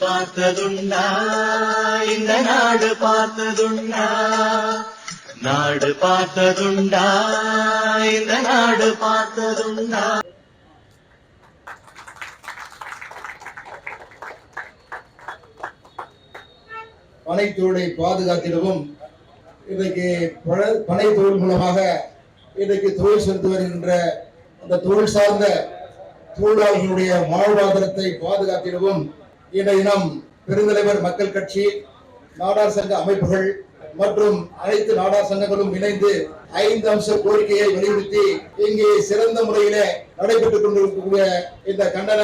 பார்த்ததுண்டா? இந்த நாடு பார்த்ததுண்டா? நாடு பார்த்ததுண்டா? இந்த நாடு பார்த்ததுண்டா? பனைத்தோடை பாதுகாத்திடவும் இன்றைக்கு பழ- பனை தொழில் மூலமாக இன்றைக்கு தொழில் செலுத்தி வருகின்ற அந்த தொழில் சார்ந்த தொழிலாளர்களுடைய வாழ்வாதாரத்தை பாதுகாத்திடவும் இன்றைய தினம் பெருந்தலைவர் மக்கள் கட்சி நாடார் சங்க அமைப்புகள் மற்றும் அனைத்து நாடார் சங்கங்களும் இணைந்து ஐந்து அம்ச கோரிக்கையை வலியுறுத்தி இங்கே சிறந்த முறையில நடைபெற்றுக் கொண்டிருக்கக்கூடிய இந்த கண்டன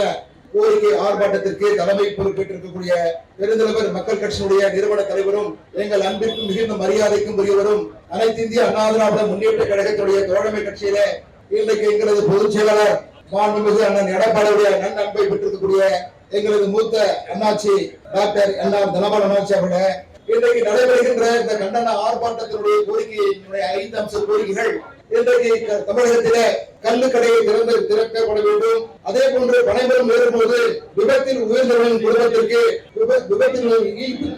கோரிக்கை ஆர்ப்பாட்டத்திற்கு தலைமை பொறுப்பேற்றிருக்கக்கூடிய பெருந்தலைவர் மக்கள் கட்சியினுடைய நிறுவன தலைவரும் எங்கள் அன்பிற்கும் மிகுந்த மரியாதைக்கும் உரியவரும் அனைத்து இந்திய அண்ணா திராவிட முன்னேற்ற கழகத்துடைய தோழமை கட்சியில இன்றைக்கு எங்களது பொதுச் செயலாளர் மாண்புமிகு அண்ணன் எடப்பாடியுடைய நன்னன்பை பெற்றிருக்கக்கூடிய எங்களது மூத்த அண்ணாச்சி டாக்டர் என் ஆர் தனபால் அண்ணாச்சி அவர்களே இன்றைக்கு நடைபெறுகின்ற இந்த கண்டன ஆர்ப்பாட்டத்தினுடைய கோரிக்கையினுடைய ஐந்து அம்ச கோரிக்கைகள். இன்றைக்கு தமிழகத்திலே கல்லு கடையை திறந்து திறக்கப்பட வேண்டும். அதே போன்று பனைமரம் ஏறும்போது விபத்தில் உயர்ந்தவர்களின் குடும்பத்திற்கு விபத்தில் ஈட்டு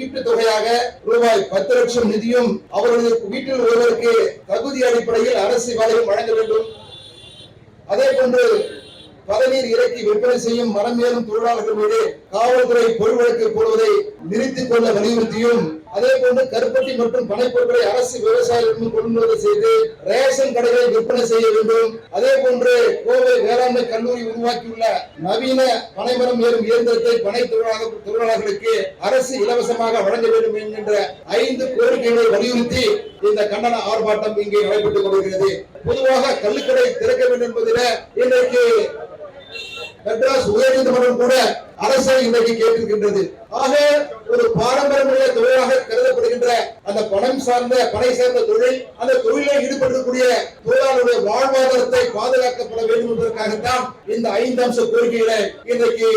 ஈட்டு தொகையாக ரூபாய் பத்து லட்சம் நிதியும் அவர்களது வீட்டில் ஒருவருக்கு தகுதி அடிப்படையில் அரசு வேலையும் வழங்க வேண்டும். அதே போன்று பதநீர் இறக்கி விற்பனை செய்யும் மரம் ஏறும் தொழிலாளர்கள் மீது காவல்துறை பொருள் வழக்கு போடுவதை நிறுத்திக் கொள்ள வலியுறுத்தியும் அதே போன்று கருப்பட்டி மற்றும் பனைப்பொருட்களை அரசு விவசாயிகளிடம் கொள்முதல் செய்து ரேஷன் கடைகளை விற்பனை செய்ய வேண்டும். அதே போன்று கோவை வேளாண்மை கல்லூரி உருவாக்கியுள்ள நவீன பனைமரம் ஏறும் இயந்திரத்தை பனை தொழிலாளர்களுக்கு அரசு இலவசமாக வழங்க வேண்டும் என்கின்ற ஐந்து கோரிக்கைகளை வலியுறுத்தி இந்த கண்டன ஆர்ப்பாட்டம் இங்கே நடைபெற்றுக் கொண்டிருக்கிறது. பொதுவாக கள்ளுக்கடை திறக்க வேண்டும் என்பதில் இன்றைக்கு மெட்ராஸ் உயர்நீதிமன்றம் கூட அரசை இன்றைக்கு கேட்டிருக்கின்றது. ஆக ஒரு பாரம்பரியமுள்ள தொழிலாக கருதப்படுகின்ற அந்த பணம் சார்ந்த பணை சார்ந்த தொழில் அந்த தொழிலில் ஈடுபட்டிருக்கக்கூடிய தொழிலாளருடைய வாழ்வாதாரத்தை பாதுகாக்கப்பட வேண்டும் என்பதற்காகத்தான் இந்த ஐந்து அம்ச கோரிக்கைகளை இன்றைக்கு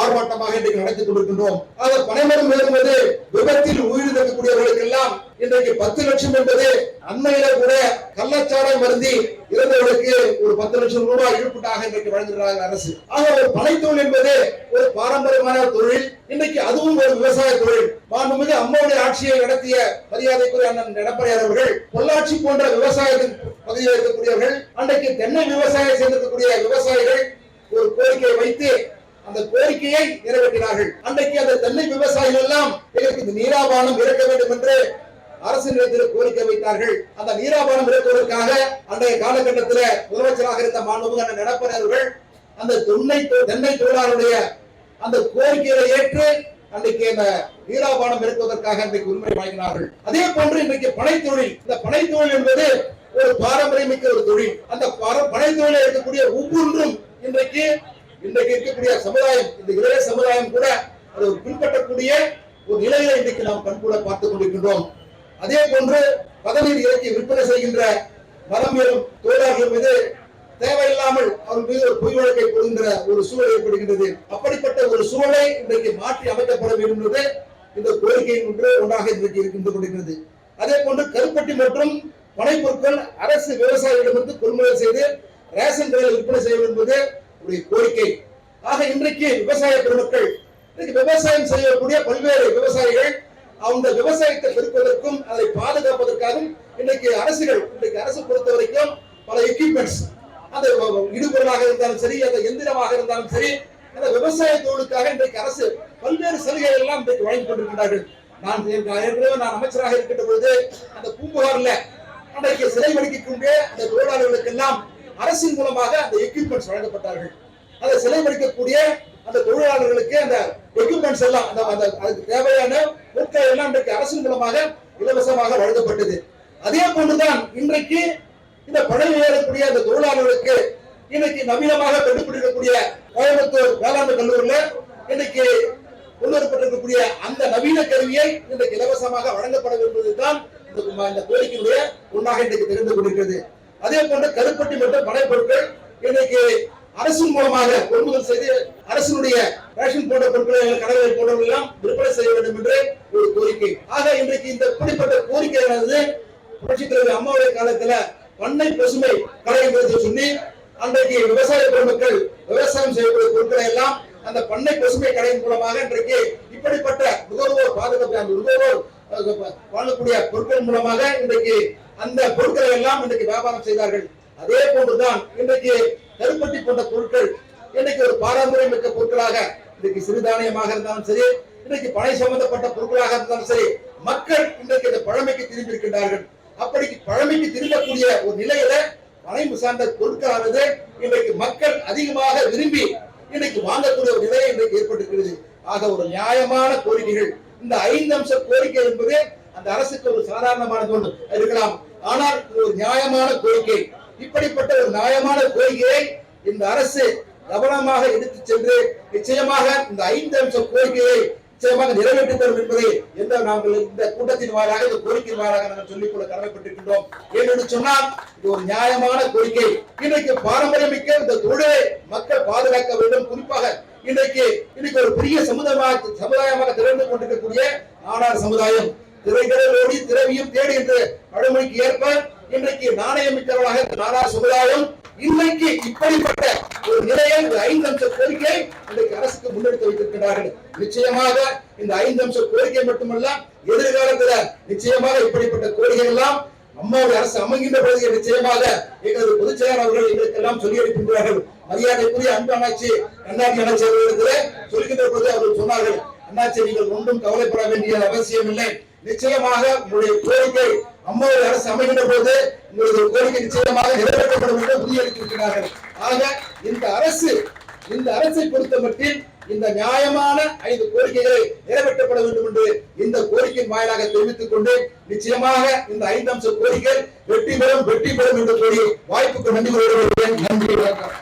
ஆர்ப்பாட்டமாக இன்றைக்கு நடத்தி கொண்டிருக்கின்றோம். அது பனைமரம் ஏறுவது விபத்தில் உயிரிழக்கக்கூடியவர்களுக்கெல்லாம் இன்றைக்கு பத்து லட்சம் என்பது அண்மையில கூட கள்ளச்சாரம் மருந்தி இறந்தவர்களுக்கு ஒரு பத்து லட்சம் ரூபாய் இழப்பீட்டாக இன்றைக்கு வழங்குகிறாங்க அரசு. ஆக ஒரு பனைத்தொழில் என்பது ஒரு பாரம்பரியமான தொழில். இன்னைக்கு அதுவும் ஒரு விவசாய தொழில். மாண்புமிகு அம்மாவுடைய ஆட்சியை நடத்திய மரியாதைக்குரிய அண்ணன் எடப்பாடியார் அவர்கள் பொள்ளாச்சி போன்ற விவசாயத்தின் பகுதியில் இருக்கக்கூடியவர்கள் அன்றைக்கு தென்னை விவசாயம் செய்திருக்கக்கூடிய விவசாயிகள் ஒரு கோரிக்கையை வைத்து அந்த கோரிக்கையை நிறைவேற்றினார்கள். அன்றைக்கு அந்த தென்னை விவசாயிகள் எல்லாம் எங்களுக்கு இந்த நீராபானம் இறக்க வேண்டும் என்று அரசினிடத்தில் கோரிக்கை வைத்தார்கள். அந்த நீராபானம் இறக்குவதற்காக அன்றைய காலகட்டத்தில் முதலமைச்சராக இருந்த மாண்புமிகு அண்ணன் எடப்பாடி அவர்கள் அந்த தொன்னை தென்னை தொழிலாளருடைய அந்த கோரிக்கையை ஏற்று அன்றைக்கு அந்த நீராபானம் இறக்குவதற்காக அன்றைக்கு உரிமை வழங்கினார்கள் அதே போன்று இன்றைக்கு பனைத்தொழில் இந்த பனைத்தொழில் என்பது ஒரு பாரம்பரியமிக்க ஒரு தொழில். அந்த பார- தொழிலை இருக்கக்கூடிய ஒவ்வொன்றும் இன்றைக்கு இன்றைக்கு இருக்கக்கூடிய சமுதாயம் இந்த இளைய சமுதாயம் கூட அதை பின்பற்றக்கூடிய ஒரு நிலையில இன்றைக்கு நாம் கண்கூட பார்த்துக் கொண்டிருக்கின்றோம். அதே போன்று பதநீர் இறக்கி விற்பனை செய்கின்ற மரம் ஏறும் தொழிலாளர்கள் மீது தேவையில்லாமல் அவர் மீது ஒரு பொய் வழக்கை போடுகின்ற ஒரு சூழல் ஏற்படுகின்றது. அப்படிப்பட்ட ஒரு சூழலை இன்றைக்கு மாற்றி அமைக்கப்பட வேண்டும் என்பது இந்த கோரிக்கையின் ஒன்று ஒன்றாக இன்றைக்கு இருந்து கொண்டிருக்கிறது. அதே போன்று கருப்பட்டி மற்றும் பனைப்பொருட்கள் அரசு விவசாயிகளிடமிருந்து கொள்முதல் செய்து ரேஷன் கடையில் விற்பனை செய்ய என்பது உடைய கோரிக்கை. ஆக இன்றைக்கு விவசாய பெருமக்கள் இன்னைக்கு விவசாயம் செய்யக்கூடிய பல்வேறு விவசாயிகள் அவங்க விவசாயத்தை பெருக்குவதற்கும் அதை பாதுகாப்பதற்காகவும் இன்னைக்கு அரசுகள் இன்றைக்கு அரசு பொறுத்த வரைக்கும் பல எக்யூப்மெண்ட்ஸ் அந்த இடுபொருளாக இருந்தாலும் சரி அந்த எந்திரமாக இருந்தாலும் சரி அந்த விவசாய தொழிலுக்காக இன்றைக்கு அரசு பல்வேறு சலுகைகள் எல்லாம் இன்றைக்கு வழங்கி கொண்டிருக்கிறார்கள் நான் ஏற்கனவே நான் அமைச்சராக இருக்கின்ற பொழுது அந்த பூம்புகார்ல அன்றைக்கு சிலை வடிக்கக்கூடிய அந்த தொழிலாளர்களுக்கெல்லாம் அரசின் மூலமாக அந்த எக்யூப்மெண்ட்ஸ் வழங்கப்பட்டார்கள். அந்த சிலை வடிக்கக்கூடிய அந்த தொழிலாளர்களுக்கு அந்த எக்யூப்மெண்ட்ஸ் எல்லாம் அந்த அந்த அதுக்கு தேவையான பொருட்கள் எல்லாம் இன்றைக்கு அரசின் மூலமாக இலவசமாக வழங்கப்பட்டது. அதே போன்றுதான் இன்றைக்கு இந்த பழைய ஏறக்கூடிய அந்த தொழிலாளர்களுக்கு இன்னைக்கு நவீனமாக கண்டுபிடிக்கக்கூடிய கோயம்புத்தூர் வேளாண்மை கல்லூரியில இன்னைக்கு கொண்டு வரப்பட்டிருக்கக்கூடிய அந்த நவீன கருவியை இன்றைக்கு இலவசமாக வழங்கப்பட என்பதுதான் இந்த கோரிக்கையுடைய ஒன்றாக இன்றைக்கு தெரிந்து கொண்டிருக்கிறது. அதே போன்ற கருப்பட்டி மற்றும் பனை பொருட்கள் இன்னைக்கு அரசின் மூலமாக கொள்முதல் செய்து அரசினுடைய ரேஷன் போன்ற பொருட்களை கடைகளில் போன்றவர்கள் எல்லாம் விற்பனை செய்ய வேண்டும் என்று ஒரு கோரிக்கை. ஆக இன்றைக்கு இந்த இப்படிப்பட்ட கோரிக்கையானது புரட்சித் தலைவர் அம்மாவுடைய காலத்துல பண்ணை பசுமை கடை என்று சொல்லி அன்றைக்கு விவசாய பெருமக்கள் விவசாயம் செய்யக்கூடிய பொருட்களை எல்லாம் அந்த பண்ணை பசுமை கடையின் மூலமாக இன்றைக்கு இப்படிப்பட்ட நுகர்வோர் பாதுகாப்பு அந்த நுகர்வோர் வாழக்கூடிய வாங்கக்கூடிய பொருட்கள் மூலமாக இன்றைக்கு அந்த பொருட்களை எல்லாம் இன்றைக்கு வியாபாரம் செய்தார்கள். அதே போன்றுதான் இன்றைக்கு கருப்பட்டி போன்ற பொருட்கள் இன்னைக்கு ஒரு பாரம்பரியம் மிக்க பொருட்களாக இன்றைக்கு சிறுதானியமாக இருந்தாலும் சரி இன்னைக்கு பனை சம்பந்தப்பட்ட பொருட்களாக இருந்தாலும் சரி மக்கள் இன்றைக்கு இந்த பழமைக்கு திரும்பி இருக்கின்றார்கள் அப்படி பழமைக்கு திரும்பக்கூடிய ஒரு நிலையில பனை சார்ந்த பொருட்களானது இன்றைக்கு மக்கள் அதிகமாக விரும்பி இன்னைக்கு வாங்கக்கூடிய ஒரு நிலை இன்றைக்கு ஏற்பட்டிருக்கிறது. ஆக ஒரு நியாயமான கோரிக்கைகள் இந்த ஐந்து அம்ச கோரிக்கை என்பது அந்த அரசுக்கு ஒரு சாதாரணமானது ஒன்று. இருக்கலாம். ஆனால் ஒரு நியாயமான கோரிக்கை. இப்படிப்பட்ட ஒரு நியாயமான கோரிக்கையை இந்த அரசு கவனமாக எடுத்து சென்று நிச்சயமாக இந்த ஐந்து அம்ச கோரிக்கையை நிச்சயமாக நிறைவேற்றி தரும் என்பதை எந்த நாங்கள் இந்த கூட்டத்தின் வாயிலாக இந்த கோரிக்கை வாயிலாக நாங்கள் சொல்லிக் கொள்ள கடமைப்பட்டிருக்கின்றோம் ஏனென்று சொன்னால் இது ஒரு நியாயமான கோரிக்கை. இன்றைக்கு பாரம்பரியமிக்க இந்த தொழிலை மக்கள் பாதுகாக்க வேண்டும். குறிப்பாக இன்றைக்கு இன்னைக்கு ஒரு பெரிய சமுதாயமாக சமுதாயமாக திறந்து கொண்டிருக்கக்கூடிய நாடார் சமுதாயம். திரைகளோடி திரவியும் தேடி என்று பழமொழிக்கு ஏற்ப இன்றைக்கு நாணயமிக்கவர்களாக இந்த நாடார் சமுதாயம் இன்னைக்கு இப்படிப்பட்ட ஒரு நிலையை இந்த ஐந்து அம்ச கோரிக்கை இன்றைக்கு அரசுக்கு முன்னெடுத்து வைத்திருக்கிறார்கள் நிச்சயமாக இந்த ஐந்து அம்ச கோரிக்கை மட்டுமல்ல எதிர்காலத்துல நிச்சயமாக இப்படிப்பட்ட கோரிக்கை எல்லாம் அம்மாவுடைய அரசு அமைகின்ற பொழுது நிச்சயமாக எங்களது பொதுச் செயலாளர் அவர்கள் எங்களுக்கு எல்லாம் சொல்லி அனுப்பின்றார்கள் மரியாதைக்குரிய அன்பு அண்ணாச்சி அண்ணாச்சி அண்ணாச்சி அவர்களிடத்திலே சொல்கின்ற பொழுது அவர்கள் சொன்னார்கள் அண்ணாச்சி நீங்கள் ஒன்றும் கவலைப்பட வேண்டிய அவசியம் இல்லை. நிச்சயமாக உங்களுடைய கோரிக்கை அம்மாவுடைய அரசு அமைகின்ற போது உங்களுடைய கோரிக்கை நிச்சயமாக நிறைவேற்றப்படும் என்று உறுதியளித்திருக்கிறார்கள். ஆக இந்த அரசு இந்த அரசை பொறுத்த மட்டில் இந்த நியாயமான ஐந்து கோரிக்கைகளை நிறைவேற்றப்பட வேண்டும் என்று இந்த கோரிக்கையின் வாயிலாக தெரிவித்துக் கொண்டு நிச்சயமாக இந்த ஐந்து அம்ச கோரிக்கை வெற்றி பெறும் வெற்றி பெறும் என்று கூறி வாய்ப்புக்கு நன்றி கூறுகிறேன் நன்றி வணக்கம்.